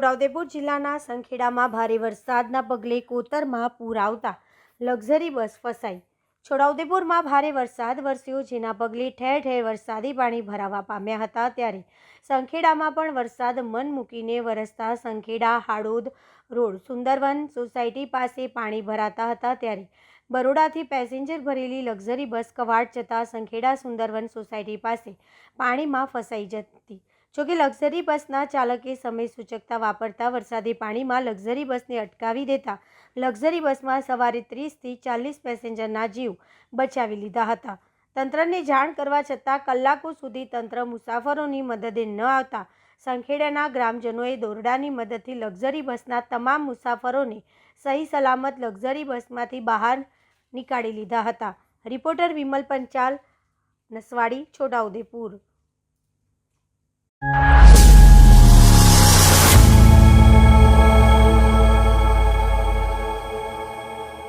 છોટાઉદેપુર જિલ્લાના સંખેડામાં ભારે વરસાદના પગલે કોતરમાં પૂર આવતા લક્ઝરી બસ ફસાઈ. છોટાઉદેપુરમાં ભારે વરસાદ વરસ્યો, જેના પગલે ઠેર ઠેર વરસાદી પાણી ભરાવા પામ્યા હતા. ત્યારે સંખેડામાં પણ વરસાદ મન મૂકીને વરસતા સંખેડા હાડોદ રોડ, સુંદરવન સોસાયટી પાસે પાણી ભરાતા હતા. ત્યારે બરોડાથી પેસેન્જર ભરેલી લક્ઝરી બસ કવાડ જતાં સંખેડા, સુંદરવન સોસાયટી પાસે પાણીમાં ફસાઈ જતી જોકે લક્ઝરી બસના ચાલકે સમય સૂચકતા વાપરતા વરસાદી પાણીમાં લક્ઝરી બસને અટકાવી દેતા લક્ઝરી બસમાં સવારે ત્રીસથી ચાલીસ પેસેન્જરના જીવ બચાવી લીધા હતા. તંત્રને જાણ કરવા છતાં કલાકો સુધી તંત્ર મુસાફરોની મદદે ન આવતા સંખેડાના ગ્રામજનોએ દોરડાની મદદથી લક્ઝરી બસના તમામ મુસાફરોને સહી સલામત લક્ઝરી બસમાંથી બહાર નીકાળી લીધા હતા. રિપોર્ટર વિમલ પંચાલ, નસવાડી, છોટાઉદેપુર.